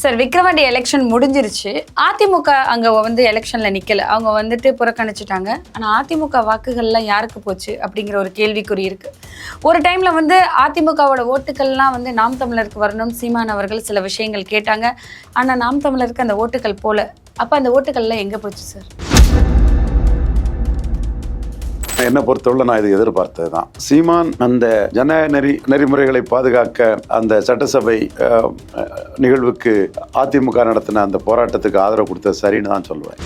Sir Vikravandi election முடிஞ்சிருச்சு. அதிமுக அங்கே வந்து எலெக்ஷனில் நிற்கல அவங்க வந்துட்டு புறக்கணிச்சிட்டாங்க. ஆனால் அதிமுக வாக்குகள்லாம் யாருக்கு போச்சு அப்படிங்கிற ஒரு கேள்விக்குறி இருக்குது ஒரு டைமில் வந்து அதிமுகவோட ஓட்டுக்கள்லாம் வந்து நாம் தமிழருக்கு வரணும் சீமான் அவர்கள் சில விஷயங்கள் கேட்டாங்க. ஆனால் நாம் தமிழருக்கு அந்த ஓட்டுகள் போல. அப்போ அந்த ஓட்டுகள்லாம் எங்கே போச்சு சார்? என்னை பொறுத்தவரை நான் இதை எதிர்பார்த்தது தான் சீமான் அந்த ஜனநாயக நெறி நெறிமுறைகளை பாதுகாக்க அந்த சட்டசபை நிகழ்வுக்கு அதிமுக நடத்தின அந்த போராட்டத்துக்கு ஆதரவு கொடுத்தது சரின்னு தான் சொல்லுவேன்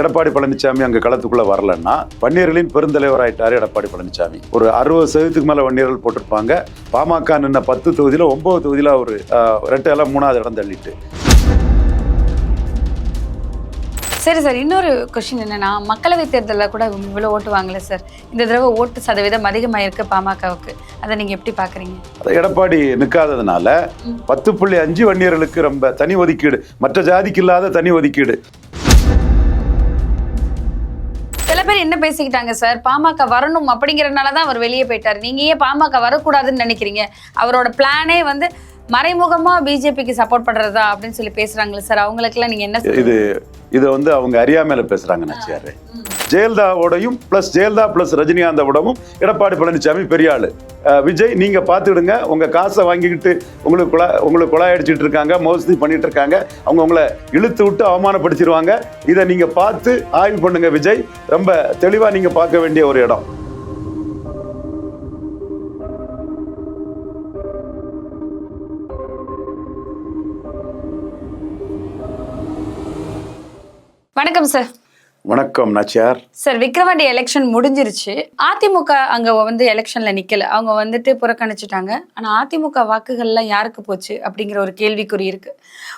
எடப்பாடி பழனிசாமி அங்க களத்துக்குள்ள வரலன்னா வன்னியர்களின் பெருந்தலைவர் ஆயிட்டாரு எடப்பாடி பழனிசாமி ஒரு அறுபது சதவீதத்துக்கு மேல வன்னியர்கள் போட்டிருப்பாங்க. பாமக நின்ன பத்து தொகுதியில ஒன்பது தொகுதியில ஒரு ரெட்டையெல்லாம் மூணாவது இடம் தள்ளிட்டு. சரி சார் இன்னொரு கொஸ்டின் என்னன்னா மக்களவை தேர்தலில் கூட இவ்வளோ ஓட்டு வாங்கல சார். இந்த தடவை ஓட்டு சதவீதம் அதிகமாயிருக்கு பாமகவுக்கு. அதை நீங்க எப்படி பாக்குறீங்க அது எடப்பாடி நிற்காததுனால பத்து புள்ளி அஞ்சு வன்னியர்களுக்கு ரொம்ப தனி ஒதுக்கீடு மற்ற ஜாதிக்கு இல்லாத தனி ஒதுக்கீடு. சில பேர் என்ன பேசிக்கிட்டாங்க சார்? பாமக வரணும் அப்படிங்கறதுனால தான் அவர் வெளியே போயிட்டார். நீங்க ஏன் பாமக வரக்கூடாதுன்னு நினைக்கிறீங்க? அவரோட பிளானே வந்து மறைமுகமா பிஜேபிக்கு சப்போர்ட் பண்றதா அப்படின்னு சொல்லி பேசுறாங்களே சார். அவங்களுக்கெல்லாம் நீங்க என்ன? இது இதை வந்து அவங்க அறியாமையில பேசுறாங்க நச்சியாரு. ஜெயலலிதாவோடையும் பிளஸ் ஜெயலலிதா பிளஸ் ரஜினிகாந்தோடவும் எடப்பாடி பழனிசாமி பெரிய ஆளு. விஜய் நீங்க பார்த்துடுங்க உங்க காசை வாங்கிக்கிட்டு உங்களுக்கு குழா உங்களுக்கு குழாய் அடிச்சிட்டு இருக்காங்க மோசடி பண்ணிட்டு இருக்காங்க. அவங்க உங்களை இழுத்து விட்டு அவமானப்படுத்திடுவாங்க. இதை நீங்க பார்த்து ஆய்வு பண்ணுங்க விஜய். ரொம்ப தெளிவா நீங்க பார்க்க வேண்டிய ஒரு இடம். வணக்கம் சார் வணக்கம் நச்சியார். சார் விக்ரவாண்டி எலெக்ஷன் முடிஞ்சிருச்சு. அதிமுக அங்க வந்து எலெக்ஷன்ல நிக்கல. அவங்க வந்துட்டு புறக்கணிச்சிட்டாங்க. ஆனா அதிமுக வாக்குகள்லாம் யாருக்கு போச்சு அப்படிங்கிற ஒரு கேள்விக்குறி இருக்கு.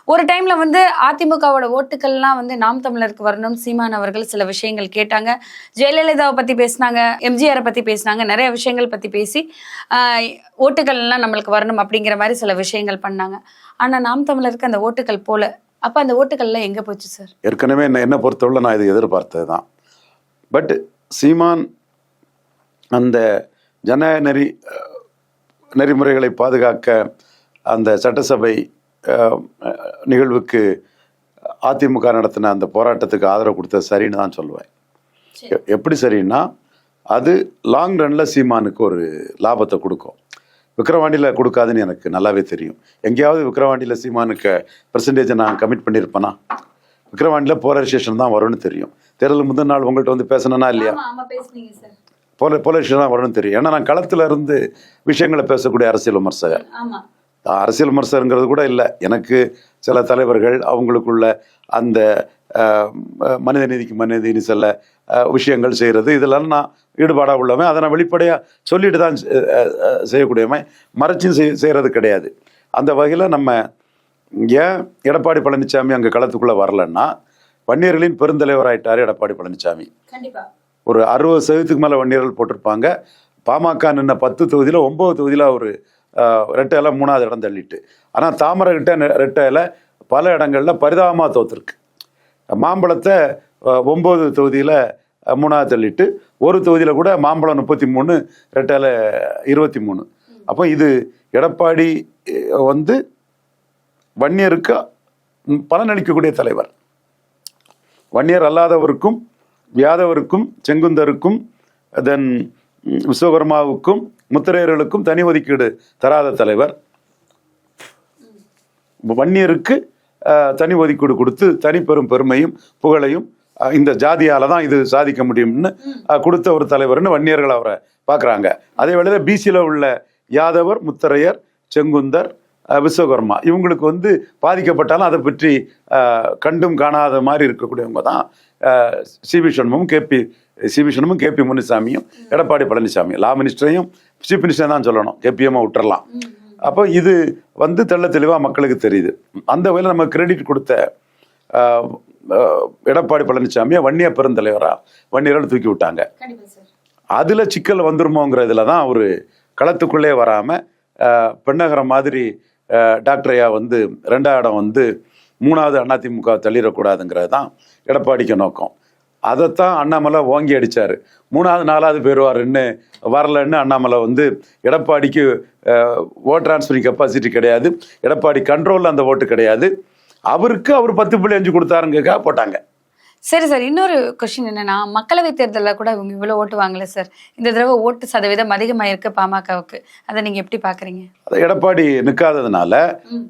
ஒரு டைம்ல வந்து அதிமுகவோட ஓட்டுக்கள்லாம் வந்து நாம் தமிழருக்கு வரணும் சீமான் அவர்கள் சில விஷயங்கள் கேட்டாங்க. ஜெயலலிதாவை பத்தி பேசினாங்க எம்ஜிஆரை பத்தி பேசினாங்க நிறைய விஷயங்கள் பத்தி பேசி ஆஹ், ஓட்டுகள் எல்லாம் நம்மளுக்கு வரணும் அப்படிங்கிற மாதிரி சில விஷயங்கள் பண்ணாங்க. ஆனா நாம் தமிழருக்கு அந்த ஓட்டுகள் போல. அப்ப அந்த ஓட்டுகள்லாம் எங்க போச்சு சார் ஏற்கனவே என்ன என்னை பொறுத்தவரை நான் இது எதிர்பார்த்தது தான் பட் சீமான் அந்த ஜனநாயக நெறி நெறிமுறைகளை பாதுகாக்க அந்த சட்டசபை நிகழ்வுக்கு அதிமுக நடத்தின அந்த போராட்டத்துக்கு ஆதரவு கொடுத்தது சரின்னு தான் சொல்லுவேன் எப்படி சரின்னா அது லாங் ரன்ல சீமானுக்கு ஒரு லாபத்தை கொடுக்கும். விக்ரவாண்டியில் கொடுக்காதுன்னு எனக்கு நல்லாவே தெரியும். எங்கேயாவது விக்ரவாண்டியில் சீமானுக்கு பெர்சன்டேஜை நான் கமிட் பண்ணியிருப்பேனா? விக்ரவாண்டியில் போலரைசேஷன் தான் வரும்னு தெரியும். தேர்தல் முந்தின நாள் உங்கள்கிட்ட வந்து பேசணும்னா இல்லையா? போல போலரைசேஷன் தான் வரும்னு தெரியும். ஏன்னா நான் களத்துல இருந்து விஷயங்களை பேசக்கூடிய அரசியல் விமர்சகர். அரசியல் விமர்சகங்கிறது கூட இல்லை. எனக்கு சில தலைவர்கள் அவங்களுக்குள்ள அந்த மனித நீதிக்கு மனித நீதி செல்ல விஷயங்கள் செய்கிறது இதெல்லாம் நான் ஈடுபாடாக உள்ளவன். அதை நான் வெளிப்படையாக சொல்லிட்டு தான் செய்யக்கூடியவன். மறைச்சும் செய் செய்கிறது கிடையாது. அந்த வகையில் நம்ம ஏன் எடப்பாடி பழனிசாமி அங்கே களத்துக்குள்ளே வரலன்னா வன்னியர்களின் பெருந்தலைவர் ஆயிட்டாரு எடப்பாடி பழனிசாமி ஒரு அறுபது சதவீதத்துக்கு மேலே வன்னியர்கள் போட்டிருப்பாங்க. பாமக நின்ன பத்து தொகுதியில் ஒன்பது தொகுதியில் ஒரு ரெட்டையில மூணாவது இடம் தள்ளிட்டு. ஆனால் தாமரைகிட்ட நெ- ரெட்டையில பல இடங்களில் பரிதாபமாக தோத்துருக்கு. மாம்பழத்தை ஒம்பது தொகுதியில் மூணாவது தள்ளிட்டு ஒரு தொகுதியில் கூட மாம்பழம் முப்பத்தி மூணு ரெட்டால இருபத்தி மூணு அப்போ இது எடப்பாடி வந்து வன்னியருக்கு பலனளிக்கக்கூடிய தலைவர். வன்னியர் அல்லாதவருக்கும் யாதவருக்கும் செங்குந்தருக்கும் தென் விஸ்வகர்மாவுக்கும் முத்திரையர்களுக்கும் தனி ஒதுக்கீடு தராத தலைவர். வன்னியருக்கு தனி ஒதுக்கீடு கொடுத்து தனிப்பெரும் பெருமையும் புகழையும் இந்த ஜாதியால தான் இது சாதிக்க முடியும்னு கொடுத்த ஒரு தலைவர்னு வன்னியர்கள் அவரை பார்க்குறாங்க அதே வேளையில் பிசியில் உள்ள யாதவர் முத்தரையர் செங்குந்தர் விஸ்வகர்மா இவங்களுக்கு வந்து பாதிக்கப்பட்டாலும் அதை பற்றி கண்டும் காணாத மாதிரி இருக்கக்கூடியவங்க தான் C P Shanmugam K P C P Shanmugam K P முனுசாமியும் Edappadi Palaniswami law மினிஸ்டரையும் சீஃப் மினிஸ்டர் தான் சொல்லணும் கேபிஎம்மாக விட்டுறலாம். அப்போ இது வந்து தெள்ள தெளிவாக மக்களுக்கு தெரியுது. அந்த வகையில் நம்ம கிரெடிட் கொடுத்த எடப்பாடி பழனிசாமியை வன்னிய பெருந்தலைவரா? வன்னியர்கள் தூக்கி விட்டாங்க. அதுல சிக்கல் வந்துருமோங்கிறதுல தான் ஒரு களத்துக்குள்ளே வராம அஹ், பெண்ணகரம் மாதிரி அஹ், டாக்டர் ஐயா வந்து ரெண்டாம் இடம் வந்து மூணாவது அதிமுக தள்ளிடக்கூடாதுங்கிறது தான் எடப்பாடிக்கு நோக்கம். அதைத்தான் அண்ணாமலை ஓங்கி அடிச்சாரு. மூணாவது நாலாவது பேருவாருன்னு வரலன்னு அண்ணாமலை வந்து எடப்பாடிக்கு ஓட் டிரான்ஸ்ஃபரிங் கெப்பாசிட்டி கிடையாது. எடப்பாடி கண்ட்ரோலில் அந்த ஓட்டு கிடையாது. அவருக்கு அவர் பத்து புள்ளி அஞ்சு கொடுத்தாருங்கக்கா போட்டாங்க. சரி சார் இன்னொரு கொஸ்டின் என்னன்னா மக்களவை தேர்தலில் கூட இவங்க இவ்வளவு ஓட்டு வாங்கல சார். இந்த தடவை ஓட்டு சதவீதம் அதிகமாயிருக்கு பாமகவுக்கு. அதை நீங்க எப்படி பாக்குறீங்க அது எடப்பாடி நிற்காததுனால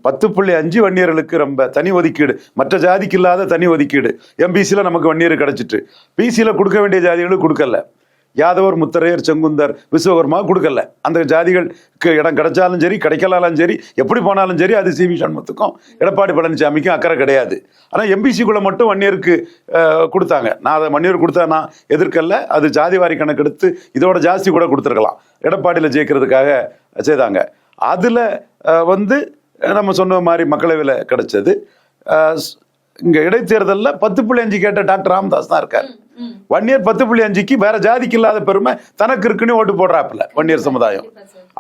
பத்து புள்ளி அஞ்சு வன்னியர்களுக்கு ரொம்ப தனி ஒதுக்கீடு மற்ற ஜாதிக்கு இல்லாத தனி ஒதுக்கீடு. எம்பிசியில் நமக்கு வன்னியர் கிடைச்சிட்டு பிசியில் கொடுக்க வேண்டிய ஜாதிகளுக்கு கொடுக்கல. யாதவர் முத்தரையர் செங்குந்தர் விஸ்வகர்மா கொடுக்கல. அந்த ஜாதிகளுக்கு இடம் கிடைச்சாலும் சரி கிடைக்கலாலும் சரி எப்படி போனாலும் சரி அது சிவி சண்முகத்துக்கும் எடப்பாடி பழனிசாமிக்கும் அக்கறை கிடையாது. ஆனால் எம்பிசிக்குள்ளே மட்டும் வன்னியருக்கு கொடுத்தாங்க. நான் அதை வன்னியர் கொடுத்தா நான் எதிர்க்கல. அது ஜாதி வாரி கணக்கெடுத்து இதோட ஜாஸ்தி கூட கொடுத்துருக்கலாம். எடப்பாடியில் ஜெயிக்கிறதுக்காக செய்தாங்க. அதில் வந்து நம்ம சொன்ன மாதிரி மக்களவையில் கிடைச்சது. இங்கே இடைத்தேர்தலில் பத்து புள்ளி அஞ்சு கேட்ட டாக்டர் ராமதாஸ் தான் இருக்கார். வன்னியர் பத்து புள்ளி அஞ்சுக்கு வேற ஜாதிக்கு இல்லாத பெருமை தனக்கு இருக்குன்னு ஓட்டு போடுறாப்புல வன்னியர் சமுதாயம்.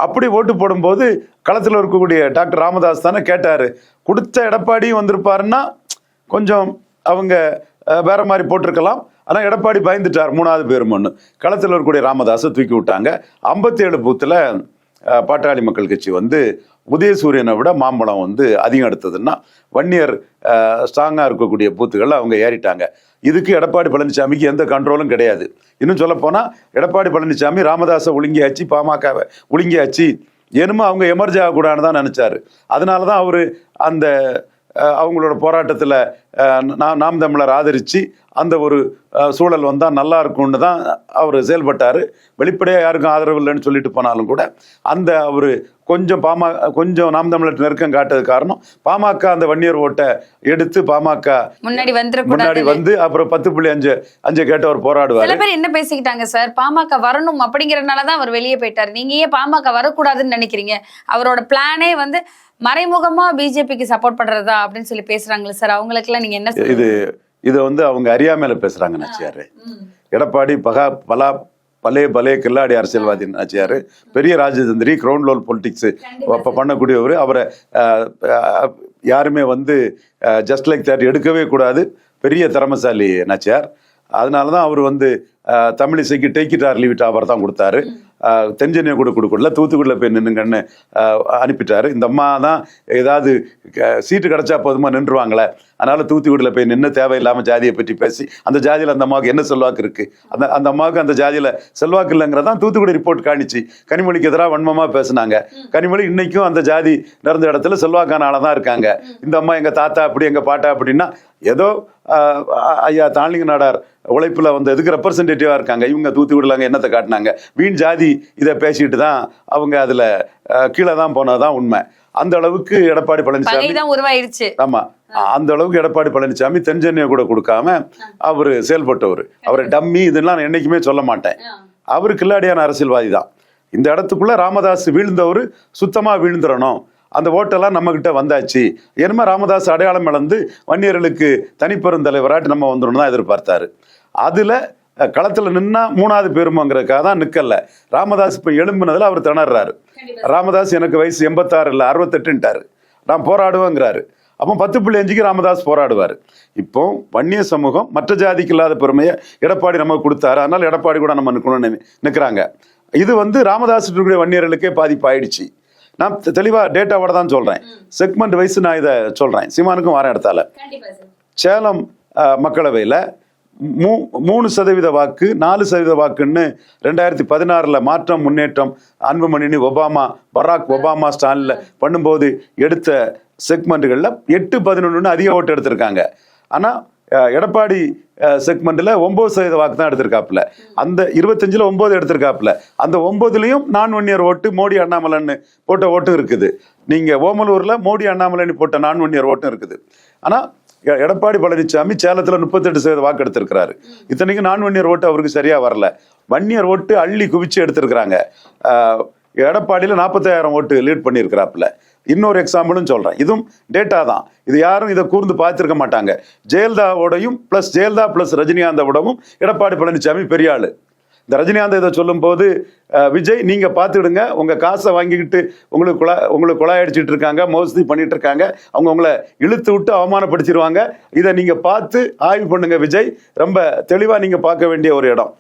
அப்படி ஓட்டு போடும்போது களத்தில் இருக்கக்கூடிய டாக்டர் ராமதாஸ் தானே கேட்டாரு கொடுத்த எடப்பாடியும் வந்திருப்பாருன்னா கொஞ்சம் அவங்க வேற மாதிரி போட்டிருக்கலாம். ஆனால் எடப்பாடி பயந்துட்டார் மூணாவது பேரும் ஒன்று களத்தில் இருக்கக்கூடிய ராமதாஸை தூக்கி விட்டாங்க. ஐம்பத்தி ஏழு பூத்தில் பாட்டாளி மக்கள் கட்சி வந்து உதயசூரியனை விட மாம்பழம் வந்து அதிகம் எடுத்ததுன்னா வன்னியர் ஸ்ட்ராங்காக இருக்கக்கூடிய பூத்துகளில் அவங்க ஏறிட்டாங்க. இதுக்கு எடப்பாடி பழனிசாமிக்கு எந்த கண்ட்ரோலும் கிடையாது. இன்னும் சொல்லப்போனால் எடப்பாடி பழனிசாமி ராமதாஸை ஒழுங்கியாச்சு பாமகவை ஒழுங்கியாச்சு. என்னமோ அவங்க எமர்ஜி ஆகக்கூடாதுன்னு தான் நினச்சாரு. அதனால தான் அவர் அந்த அவங்களோட போராட்டத்தில் நாம் நாம் தமிழர் ஆதரித்து அந்த ஒரு சூழல் வந்தால் நல்லா இருக்கும்னு தான் அவர் செயல்பட்டார். வெளிப்படையாக யாருக்கும் ஆதரவு இல்லைன்னு சொல்லிட்டு போனாலும் கூட அந்த அவர் கொஞ்சம் பாமக கொஞ்சம் நாம் தமிழர் நெருக்கம் காட்டது காரணம் பாமக அந்த வன்னியர் ஓட்டை எடுத்து பாமக முன்னாடி முன்னாடி வந்துடக்கூடாது வந்து அப்புறம் பத்து புள்ளி அஞ்சு அஞ்சு கேட்டவர் சில போராடுவார் பேர் என்ன பேசிக்கிட்டாங்க சார்? பாமக வரணும் அப்படிங்கறதுனால தான் அவர் வெளியே போயிட்டாரு. நீங்க ஏன் பாமக வரக்கூடாதுன்னு நினைக்கிறீங்க? அவரோட பிளானே வந்து மறைமுகமா பிஜேபிக்கு சப்போர்ட் பண்றதா அப்படின்னு சொல்லி பேசுறாங்களே சார். அவங்களுக்கெல்லாம் நீங்க என்ன? இது இதை வந்து அவங்க அறியாமையில பேசுறாங்க நச்சியாரு. எடப்பாடி பகா பலா பலே பலே கில்லாடி அரசியல்வாதி நாச்சியார். பெரிய ராஜதந்திரி கிரவுண்ட் லோல் பொலிட்டிக்ஸ் அப்போ பண்ணக்கூடியவர். அவரை யாருமே வந்து ஜஸ்ட் லைக் தட் எடுக்கவே கூடாது. பெரிய திறமசாலி நாச்சியார். அதனால தான் அவர் வந்து அஹ், தமிழிசைக்கு டேக்கிட்டார் லீவிட் அவர் தான் கொடுத்தாரு. தென்சென்னையை கூட கொடுக்கல தூத்துக்குடியில் போய் நின்னுங்கன்னு அனுப்பிட்டாரு. இந்த அம்மா தான் ஏதாவது க- சீட்டு கிடைச்சா போதுமா நின்றுவாங்களே. அதனால தூத்துக்குடியில் போய் நின்று தேவையில்லாமல் ஜாதியை பற்றி பேசி அந்த ஜாதியில் அந்த அம்மாவுக்கு என்ன செல்வாக்கு இருக்குது அந்த அந்த அம்மாவுக்கு அந்த ஜாதியில் செல்வாக்கு இல்லைங்கிறதான் தூத்துக்குடி ரிப்போர்ட் காணிச்சு. கனிமொழிக்கு எதிராக வன்மமாக பேசுனாங்க. கனிமொழி இன்னைக்கும் அந்த ஜாதி நிறைந்த இடத்துல செல்வாக்கான ஆளாக தான் இருக்காங்க. இந்த அம்மா எங்கள் தாத்தா அப்படி எங்கள் பாட்டா அப்படின்னா ஏதோ ஐயா தாளிங்க நாடார் உழைப்பில் வந்து எதுக்கு ரெப்ரசன்டேட்டிவ் இருக்காங்க. இவங்க தூத்துக்குடியில் அங்கே என்னத்தை காட்டினாங்க. வீண் ஜாதி இதை பேசிட்டு தான் அவங்க அதுல கீழே தான் போனதுதான் உண்மை. அந்த அளவுக்கு எடப்பாடி பழனிசாமி உருவாயிருச்சு. ஆமா. அந்த அளவுக்கு எடப்பாடி பழனிசாமி தென்சென்னையை கூட கொடுக்காம அவரு செயல்பட்டவர். அவரை டம்மி இதெல்லாம் நான் என்னைக்குமே சொல்ல மாட்டேன். அவரு கில்லாடியான அரசியல்வாதி தான். இந்த இடத்துக்குள்ள ராமதாஸ் வீழ்ந்தவர் சுத்தமா வீழ்ந்துடணும் அந்த ஓட்டெல்லாம் நம்ம கிட்ட வந்தாச்சு. என்னமோ ராமதாஸ் அடையாளம் இழந்து வன்னியர்களுக்கு தனிப்பெருந்தலைவராட்டு நம்ம வந்துடணும் தான் எதிர்பார்த்தாரு. அதுல களத்துல நின்னா மூணாவது பேருமாங்கிறதுக்காக தான் நிக்கல. ராமதாஸ் இப்ப எழும்புனதுல அவர் திணறாரு. ராமதாஸ் எனக்கு வயசு எண்பத்தாறு இல்லை அறுபத்தெட்டுன்ட்டாரு. நான் போராடுவேங்கிறாரு. அப்போ பத்து புள்ளி அஞ்சுக்கு ராமதாஸ் போராடுவார். இப்போ வன்னிய சமூகம் மற்ற ஜாதிக்கு இல்லாத பெருமையை எடப்பாடி நமக்கு கொடுத்தாரு. அதனால எடப்பாடி கூட நம்ம நிற்கணும்னு நிற்கிறாங்க இது வந்து ராமதாஸ் இருக்கக்கூடிய வன்னியர்களுக்கே பாதிப்பு ஆயிடுச்சு நான் தெ- தெளிவா டேட்டாவோட தான் சொல்றேன். செக்மெண்ட் வைஸ் நான் இதை சொல்றேன். சீமானுக்கும் வர இடத்தால சேலம் மக்களவையில மூ மூணு சதவீத வாக்கு நாலு சதவீத வாக்குன்னு ரெண்டாயிரத்தி பதினாறில் மாற்றம் முன்னேற்றம் அன்புமணினி ஒபாமா பராக் ஒபாமா ஸ்டாலில் பண்ணும்போது எடுத்த செக்மெண்ட்டுகளில் எட்டு பதினொன்றுன்னு அதிக ஓட்டு எடுத்திருக்காங்க. ஆனால் எடப்பாடி செக்மெண்ட்டில் ஒம்பது சதவீத வாக்கு தான் எடுத்திருக்காப்புல. அந்த இருபத்தஞ்சில் ஒம்பது எடுத்திருக்காப்புல. அந்த ஒம்பதுலேயும் நான் ஒன் இயர் ஓட்டு மோடி அண்ணாமலைன்னு போட்ட ஓட்டும் இருக்குது. நீங்கள் ஓமலூரில் மோடி அண்ணாமலைன்னு போட்ட நான் ஒன் இயர் ஓட்டும் இருக்குது. ஆனால் எடப்பாடி பழனிசாமி சேலத்தில் முப்பத்தெட்டு சதவீத வாக்கு எடுத்திருக்கிறாரு இத்தனைக்கும் நான் வன்னியர் ஓட்டு அவருக்கு சரியா வரல. வன்னியர் ஓட்டு அள்ளி குவிச்சு எடுத்திருக்கிறாங்க. எடப்பாடியில் எடப்பாடியில நாற்பத்தாயிரம் ஓட்டு லீட் பண்ணியிருக்கிறாப்புல. இன்னொரு எக்ஸாம்பிளும் சொல்றேன். இதுவும் டேட்டா தான். இது யாரும் இதை கூர்ந்து பார்த்துருக்க மாட்டாங்க. ஜெயலலிதாவோடையும் பிளஸ் ஜெயலலிதா பிளஸ் ரஜினிகாந்தோடவும் எடப்பாடி பழனிசாமி பெரிய ஆளு. இந்த ரஜினிகாந்த் இதை சொல்லும்போது விஜய் நீங்க பார்த்துடுங்க. உங்க காசை வாங்கிக்கிட்டு உங்களுக்கு குழா உங்களுக்கு குழாய் அடிச்சிட்டு இருக்காங்க மோசடி பண்ணிட்டு இருக்காங்க. அவங்க உங்களை இழுத்து விட்டு அவமானப்படுத்திடுவாங்க. இதை நீங்க பார்த்து ஆய்வு பண்ணுங்க விஜய். ரொம்ப தெளிவா நீங்க பார்க்க வேண்டிய ஒரு இடம்.